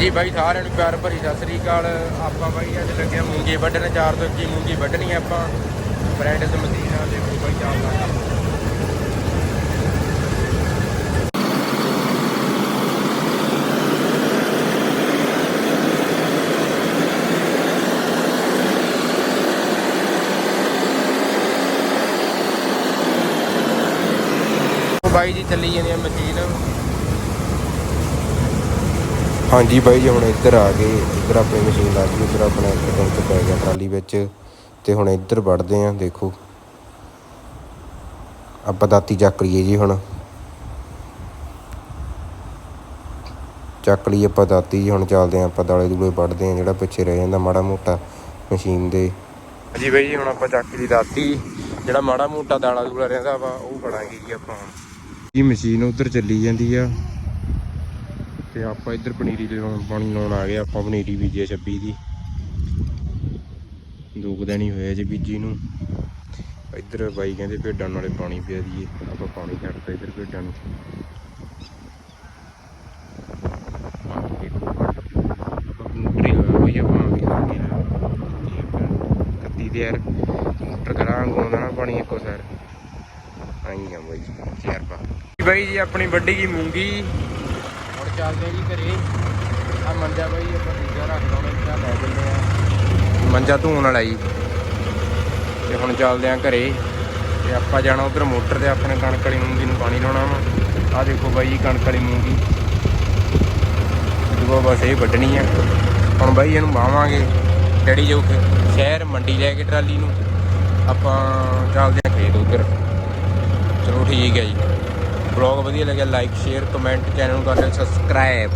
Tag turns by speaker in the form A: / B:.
A: ਜੀ ਬਾਈ, ਸਾਰਿਆਂ ਨੂੰ ਪਿਆਰ ਭਰੀ ਸਤਿ ਸ੍ਰੀ ਅਕਾਲ। ਆਪਾਂ ਬਾਈ ਅੱਜ ਲੱਗਿਆ ਮੂੰਗੀ ਵੱਢਣ 400 ਕੀ ਮੂੰਗੀ ਵੱਢਣੀ ਆਪਾਂ। ਬ੍ਰੈਂਡ ਤੇ ਮਦੀਨਾ ਦੇ ਬਾਈ ਚੱਲਦਾ ਬਾਈ ਜੀ, ਚੱਲੀ ਜਾਂਦੀ ਆ ਮਸ਼ੀਨ ਹਾਂਜੀ ਬਾਈ ਜੀ ਹੁਣ ਇੱਧਰ ਆ ਗਏ। ਇੱਧਰ ਆਪਣੀ ਮਸ਼ੀਨ ਲੱਗ ਗਈ ਇੱਧਰ ਆਪਣਾ ਚ ਪੈ ਗਿਆ ਟਰਾਲੀ ਵਿੱਚ। ਤੇ ਹੁਣ ਇੱਧਰ ਵੜਦੇ ਆਂ ਦੇਖੋ। ਆਪਾਂ ਦਾਤੀ ਚੱਕ ਲਈਏ ਜੀ ਹੁਣ। ਚੱਕ ਲਈ ਆਪਾਂ ਦਾਤੀ ਜੀ ਹੁਣ ਚੱਲਦੇ ਆਂ ਆਪਾਂ ਦਾਲੇ ਦੂਲੇ ਵੱਢਦੇ ਆਂ ਜਿਹੜਾ ਪਿੱਛੇ ਰਹਿ ਜਾਂਦਾ ਮਾੜਾ ਮੋਟਾ ਮਸ਼ੀਨ ਦੇ। ਜੀ ਬਾਈ ਜੀ ਹੁਣ ਆਪਾਂ ਚੱਕ ਲਈ ਦਾਤੀ। ਜਿਹੜਾ ਮਾੜਾ ਮੋਟਾ ਦਾਲਾ ਦੂਲਾ ਰਹਿੰਦਾ ਵਾ ਉਹ ਫੜਾਂਗੇ ਜੀ ਆਪਾਂ ਜੀ ਮਸ਼ੀਨ ਉਧਰ ਚੱਲੀ ਜਾਂਦੀ ਆ। ਤੇ ਆਪਾਂ ਇੱਧਰ ਪਨੀਰੀ ਲਾਉਣ ਪਾਣੀ ਲਾਉਣ ਆ ਗਏ, ਆਪਾਂ ਪਨੀਰੀ ਬੀਜੀ ਆ 26 ਦੀ। ਦੋ ਕੁ ਦਿਨ ਹੀ ਹੋਏ ਜੇ ਬੀਜੀ ਨੂੰ। ਇੱਧਰ ਬਾਈ ਕਹਿੰਦੇ ਭੇਡਾਂ ਨਾਲੇ ਪਾਣੀ ਪਿਆ ਦੀਏ ਆਪਾਂ ਪਾਣੀ ਛੱਡਤਾ ਇੱਧਰ ਭੇਡਾਂ ਨੂੰ। ਦੇ ਯਾਰ, ਮੋਟਰ ਕਰਾਂ ਗਾਉਂਦਾ ਨਾ ਪਾਣੀ ਇੱਕੋ ਸਾਰ। ਆਈ ਆ ਬਾਈ ਚਾਰ ਪਾ ਬਾਈ ਜੀ, ਆਪਣੀ ਵੱਡੀ ਕੀ ਮੂੰਗੀ। ਚੱਲਦੇ ਆ ਜੀ ਘਰੇ। ਆ ਮੰਜਾ ਬਾਈ, ਆਪਾਂ ਦੂਜਾ ਰੱਖ ਲਾਉਣਾ ਇੱਥੇ ਲੈ ਜੰਨੇ ਆ। ਮੰਜਾ ਧੂਣ ਵਾਲਾ ਜੀ। ਤੇ ਹੁਣ ਚੱਲਦੇ ਆ ਘਰੇ। ਤੇ ਆਪਾਂ ਜਾਣਾ ਉਧਰ ਮੋਟਰ ਤੇ, ਆਪਣੇ ਕਣਕ ਵਾਲੀ ਮੂੰਗੀ ਨੂੰ ਪਾਣੀ ਲਾਉਣਾ ਵਾ। ਆ ਦੇਖੋ ਬਾਈ ਜੀ ਕਣਕ ਵਾਲੀ ਮੂੰਗੀ। ਜਦੋਂ ਬਸ ਇਹ ਵੱਢਣੀ ਆ। ਹੁਣ ਬਾਈ ਇਹਨੂੰ ਬਾਵਾਂਗੇ ਡੈਡੀ ਜੋ ਸ਼ਹਿਰ ਮੰਡੀ ਲੈ ਕੇ ਟਰਾਲੀ ਨੂੰ। ਆਪਾਂ ਚੱਲਦੇ ਆ ਖੇਤ ਉਧਰ। ਚਲੋ ਠੀਕ ਹੈ ਜੀ। ਬਲੌਗ ਵਧੀਆ ਲੱਗਿਆ ਲਾਈਕ ਸ਼ੇਅਰ ਕਮੈਂਟ ਚੈਨਲ ਨੂੰ ਕਰ ਲਿਓ ਸਬਸਕ੍ਰਾਈਬ